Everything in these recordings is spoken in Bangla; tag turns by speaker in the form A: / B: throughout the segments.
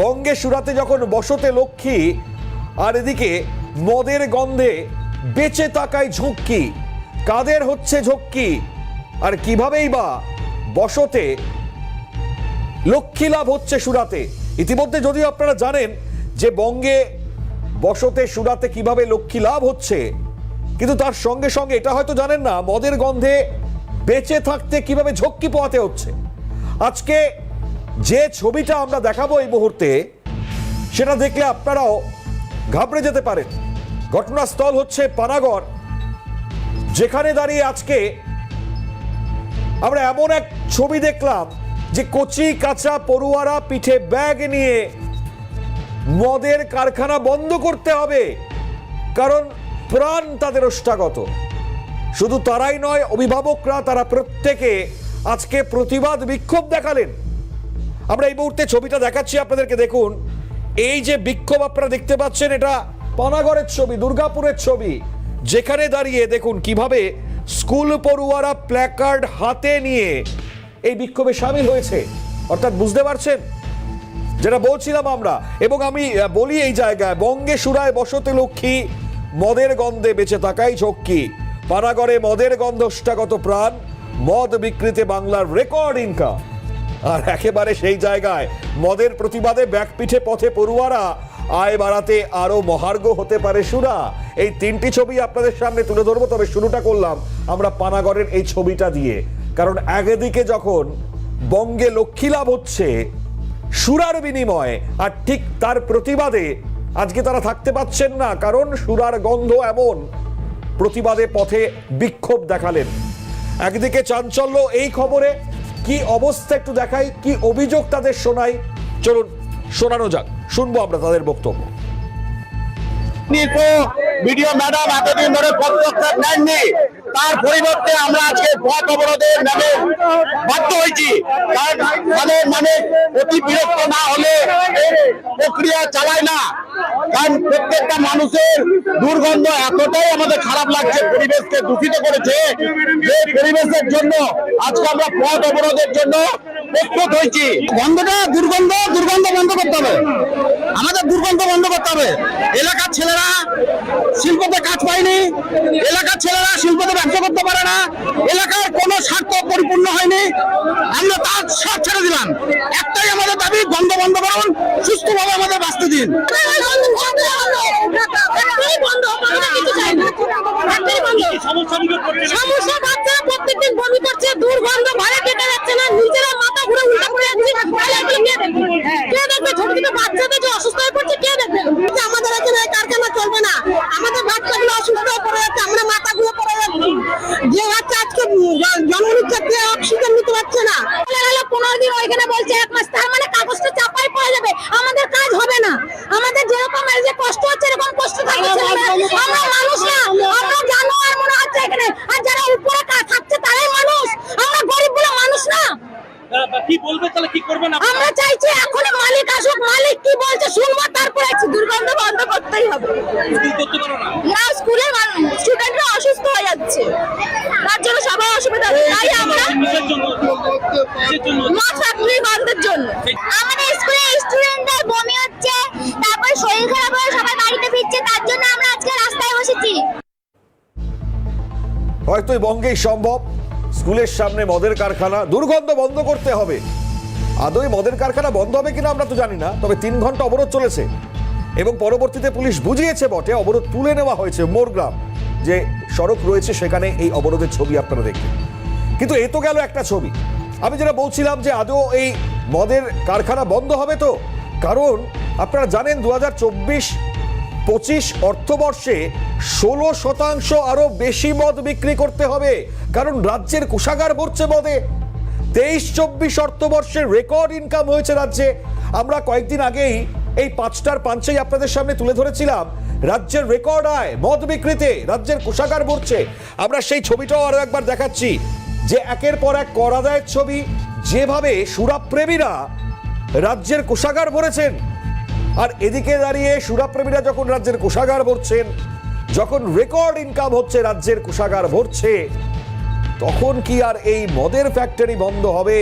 A: বঙ্গে সুরাতে যখন বসতে লক্ষ্মী, আর এদিকে মদের গন্ধে বেঁচে তাকায় ঝুঁকি কাদের হচ্ছে ঝক্কি, আর কিভাবেই বা বসতে লক্ষ্মী লাভ হচ্ছে সুরাতে। ইতিমধ্যে যদিও আপনারা জানেন যে বঙ্গে বসতে সুরাতে কীভাবে লক্ষ্মী লাভ হচ্ছে, কিন্তু তার সঙ্গে সঙ্গে এটা হয়তো জানেন না, মদের গন্ধে বেঁচে থাকতে কীভাবে ঝক্কি পোয়াতে হচ্ছে। আজকে যে ছবিটা আমরা দেখাবো এই মুহূর্তে, সেটা দেখলে আপনারাও ঘাবড়ে যেতে পারেন। ঘটনাস্থল হচ্ছে পানাগড়, যেখানে দাঁড়িয়ে আজকে আমরা এমন এক ছবি দেখলাম যে কচি, কাঁচা, পড়ুয়ারা পিঠে ব্যাগ নিয়ে মদের কারখানা বন্ধ করতে হবে, কারণ প্রাণ তাদের ওষ্ঠাগত শুধু তারাই নয়, অভিভাবকরা, তারা প্রত্যেকে আজকে প্রতিবাদ বিক্ষোভ দেখালেন। আমরা এই মুহূর্তে ছবিটা দেখাচ্ছি, আপনাদেরকে দেখুন। এই যে বিক্ষোভ আপনারা দেখতে পাচ্ছেন, এটা পানাগড়ের ছবি, দুর্গাপুরের ছবি। যেখানে দাঁড়িয়ে দেখুন কীভাবে স্কুল পড়ুয়ারা প্ল্যাকার্ড হাতে নিয়ে এই বিক্ষোভে সামিল হয়েছে। অর্থাৎ বুঝতে পারছেন? যেটা বলছিলাম আমরা। এবং আমি বলি এই জায়গায়, বঙ্গে সুরায় বসতে লক্ষ্মী, মদের গন্ধে বেঁচে থাকাই ঝক্কি। পানাগড়ে মদের গন্ধষ্টাগত প্রাণ, মদ বিক্রিতে বাংলার রেকর্ড ইনকাম আর একেবারে সেই জায়গায় মদের প্রতিবাদে ব্যাকপিঠে পথে পড়ুয়ারা আয় বাড়াতে আরও মহার্ঘ হতে পারে সুরা। এই তিনটি ছবি আপনাদের সামনে তুলে ধরবো, তবে শুরুটা করলাম আমরা পানাগড়ের এই ছবিটা দিয়ে। কারণ একদিকে যখন বঙ্গে লক্ষ্মী লাভ হচ্ছে, সুরার বিনিময়ে, আর ঠিক তার প্রতিবাদে, আজকে তারা থাকতে পাচ্ছেন না, কারণ সুরার গন্ধ এমন, প্রতিবাদে পথে বিক্ষোভ দেখালেন। একদিকে চাঞ্চল্য এই খবরে কি অবস্থা একটু দেখাই, কি অভিযোগ তাদের শোনাই। চলুন, শোনানো যাক, শুনব আমরা তাদের বক্তব্য।
B: বিডিও ম্যাডাম এতদিন ধরে পদক্ষেপ নেননি। তার পরিবর্তে আমরা আজকে পথ অবরোধের নামে বাধ্য হয়েছি। কারণ মানে মানে অতি বিরক্ত না হলে প্রক্রিয়া চালায় না। কারণ প্রত্যেকটা মানুষের দুর্গন্ধ এতটাই আমাদের খারাপ লাগছে, পরিবেশকে দূষিত করেছে। যে পরিবেশের জন্য আজকে আমরা পথ অবরোধের জন্য প্রস্তুত হয়েছি। গন্ধটা দুর্গন্ধ দুর্গন্ধ বন্ধ করতে হবে। আমাদের দুর্গন্ধ বন্ধ করতে হবে। এলাকার ছেলেরা শিল্পতে কাজ পায়নি। এলাকার ছেলেরা শিল্পতে ব্যবসা করতে পারে না। এলাকার কোনো স্বার্থ পরিপূর্ণ হয়নি। আমরা তার সব ছেড়ে দিলাম। একটাই আমাদের দাবি গন্ধ বন্ধ করুন। সুস্থভাবে আমাদের বাঁচতে দিন।
C: সমস্যা বাচ্চারা প্রত্যেকদিন বমি করছে দুর্গন্ধ ঘরে কেটে যাচ্ছে না নিজেরা মাথা ঘুরে উল্টা পড়ে যাচ্ছে তাহলে এগুলো কে দেখবে কে দেখবে ছোট ছোট বাচ্চাদের যে অসুস্থ হয়ে পড়ছে কে দেখবে? আমাদের এখানে কারখানা চলবে না। আমাদের বাচ্চাগুলো অসুস্থ হয়ে পড়ে যাচ্ছে আমরা মাথা ঘুরে পড়ে যাচ্ছি। যে বাচ্চা আজকে জন্ম নিচ্ছে কে অক্সিজেন নিতে পারছে না। হলো পনেরো দিন ওইখানে বলছে এক মাস তার মানে কাগজটা চাপাই পড়ে যাবে। আমাদের কাজ হবে না। আমাদের যেরকম যে কষ্ট হচ্ছে এরকম কষ্ট থাকবে ছেলেমেয়েরা। আমরা মানুষ না আমরা জানোয়ার মনে হচ্ছে এখানে আর যারা উপরে কা- থাকছে তারাই মানুষ আমরা গরিব বলে মানুষ না
D: কি বলবে
C: আমরা চাইছি এখন মালিক আসুক মালিক কি বলছে শুনব তারপরে দুর্গন্ধ বন্ধ করতেই হবে।
D: না?
C: না স্কুলে স্টুডেন্টরা অসুস্থ হয়ে যাচ্ছে। তার জন্য সবাই অসুবিধা তাই আমরা মদ ফ্যাক্টরি বন্ধের জন্য। আমাদের স্কুলে স্টুডেন্টদের বমি হচ্ছে তারপর শরীর খারাপ হয়ে সবাই বাড়িতে ফিরছে তার জন্য আমরা আজকে রাস্তায় বসেছি।
A: হয়তো বঙ্গেই সম্ভব। স্কুলের সামনে মদের কারখানা দুর্গন্ধ বন্ধ করতে হবে। আদৌ মদের কারখানা বন্ধ হবে কিনা আমরা তো জানি না, তবে তিন ঘণ্টা অবরোধ চলেছে। এবং পরবর্তীতে পুলিশ বুঝিয়েছে বটে, অবরোধ তুলে নেওয়া হয়েছে মোরগ্রাম, যে সড়ক রয়েছে সেখানে এই অবরোধের ছবি আপনারা দেখবেন কিন্তু এ তো গেল একটা ছবি। আমি যেটা বলছিলাম যে আদৌ এই মদের কারখানা বন্ধ হবে তো? কারণ আপনারা জানেন দু হাজার চব্বিশ পঁচিশ অর্থবর্ষে ষোলো শতাংশ আরও বেশি মদ বিক্রি করতে হবে। কারণ রাজ্যের কোষাগার ভরছে মদে। তেইশ চব্বিশ অর্থবর্ষে রেকর্ড ইনকাম হয়েছে রাজ্যে। আমরা কয়েকদিন আগেই এই পাঁচটার পাঞ্চেই আপনাদের সামনে তুলে ধরেছিলাম, রাজ্যের রেকর্ড আয়, মদ বিক্রিতে রাজ্যের কোষাগার ভরছে আমরা সেই ছবিটাও আরও একবার দেখাচ্ছি, যে একের পর এক করাদায়ের ছবি, যেভাবে সুরাপ্রেমীরা রাজ্যের কোষাগার ভরেছেন। আর এদিকে দাঁড়িয়ে সুরাপ্রেমীরা যখন রাজ্যের কোষাগার ভরছেন, যখন রেকর্ড ইনকাম হচ্ছে, রাজ্যের কোষাগার ভরছে। তখন কি আর এই মদের ফ্যাক্টরি বন্ধ হবে?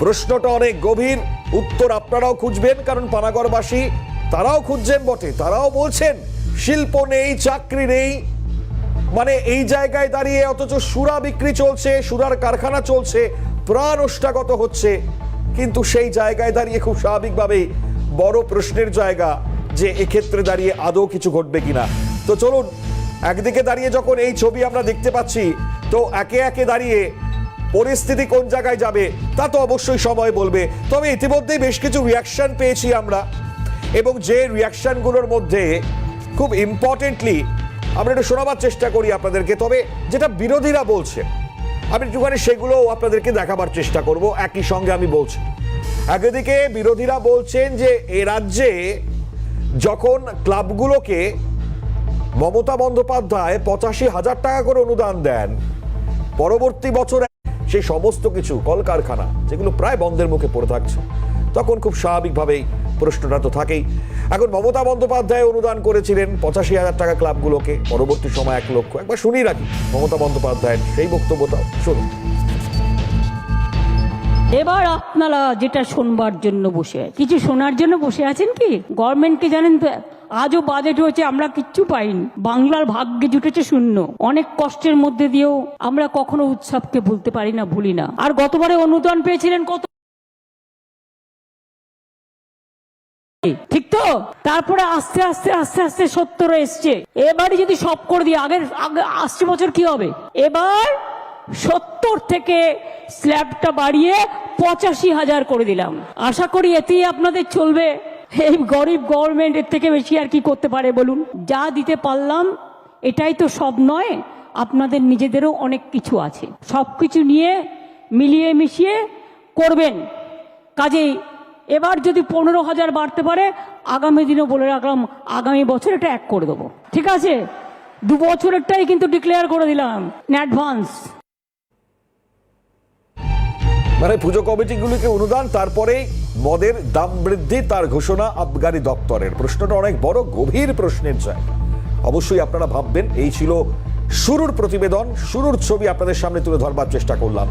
A: প্রশ্নটা অনেক গভীর। উত্তর আপনারাও খুঁজবেন, কারণ পানাগড়বাসী তারাও খুঁজছেন বটে, তারাও বলছেন, শিল্প নেই, চাকরি নেই। মানে এই জায়গায় দাঁড়িয়ে অথচ সুরা বিক্রি চলছে, সুরার কারখানা চলছে, প্রাণ ওষ্ঠাগত হচ্ছে। কিন্তু সেই জায়গায় দাঁড়িয়ে খুব স্বাভাবিকভাবেই বড় প্রশ্নের জায়গা যে এক্ষেত্রে দাঁড়িয়ে আদৌ কিছু ঘটবে কিনা। তো চলুন, একদিকে দাঁড়িয়ে যখন এই ছবি আমরা দেখতে পাচ্ছি তো একে একে দাঁড়িয়ে পরিস্থিতি কোন জায়গায় যাবে, তা তো অবশ্যই সময় বলবে। তবে ইতিমধ্যেই বেশ কিছু রিয়াকশন পেয়েছি আমরা। এবং যে রিয়াকশনগুলোর মধ্যে খুব ইম্পর্টেন্টলি আমরা একটু শোনাবার চেষ্টা করি আপনাদেরকে, তবে যেটা বিরোধীরা বলছে, আমি একটুখানি সেগুলো আপনাদেরকে দেখাবার চেষ্টা করব, একই সঙ্গে আমি বলছি। একদিকে বিরোধীরা বলছেন যে এ রাজ্যে যখন ক্লাবগুলোকে মমতা বন্দ্যোপাধ্যায় পঁচাশি হাজার টাকা করে অনুদান দেন পরবর্তী বছর সেই সমস্ত কিছু, কলকারখানা, যেগুলো প্রায় বন্ধের মুখে পড়ে থাকছে, তখন খুব স্বাভাবিকভাবেই প্রশ্নটা তো থাকেই। এখন মমতা বন্দ্যোপাধ্যায় অনুদান করেছিলেন পঁচাশি হাজার টাকা ক্লাবগুলোকে, পরবর্তী সময় এক লক্ষ। একবার শুনি রাখি, মমতা বন্দ্যোপাধ্যায়ের সেই বক্তব্যটা। শুনুন।
E: এবার আপনারা যেটা শোনবার জন্য বসে। কিছু শোনার জন্য বসে আছেন কি? গভর্নমেন্টকে জানেন তো আজও বাজেট হয়েছে, আমরা কিচ্ছু পাইনি। বাংলার ভাগ্যে জুটেছে শূন্য। অনেক কষ্টের মধ্যে দিয়েও আমরা কখনো উৎসবকে ভুলতে পারি না, ভুলি না। আর গতবারে অনুদান পেয়েছিলেন কত? ঠিক তো? তারপরে আস্তে আস্তে আস্তে আস্তে সত্তর এসছে। এবারে যদি সব করে দিয়ে আগের, আগে আসছে বছর কি হবে? এবার সত্তর থেকে স্ল্যাবটা বাড়িয়ে পঁচাশি হাজার করে দিলাম। আশা করি এতেই আপনাদের চলবে। এই গরিব গভর্নমেন্ট এর থেকে বেশি আর কি করতে পারে বলুন? যা দিতে পারলাম, এটাই তো সব নয়, আপনাদের নিজেদেরও অনেক কিছু আছে। সব কিছু নিয়ে মিলিয়ে মিশিয়ে করবেন। কাজেই এবার যদি পনেরো হাজার বাড়তে পারে, আগামী দিনে বলে রাখলাম, আগামী বছর এটা এক করে দেবো। ঠিক আছে? দু বছরেরটাই কিন্তু ডিক্লেয়ার করে দিলাম অ্যাডভান্স
A: মানে পুজো কমিটিগুলিকে অনুদান, তারপরে মদের দাম বৃদ্ধি, তার ঘোষণা আবগারি দপ্তরের। প্রশ্নটা অনেক বড়, গভীর প্রশ্নের জায়গা। অবশ্যই আপনারা ভাববেন, এই ছিল শুরুর প্রতিবেদন, শুরুর ছবি আপনাদের সামনে তুলে ধরবার চেষ্টা করলাম।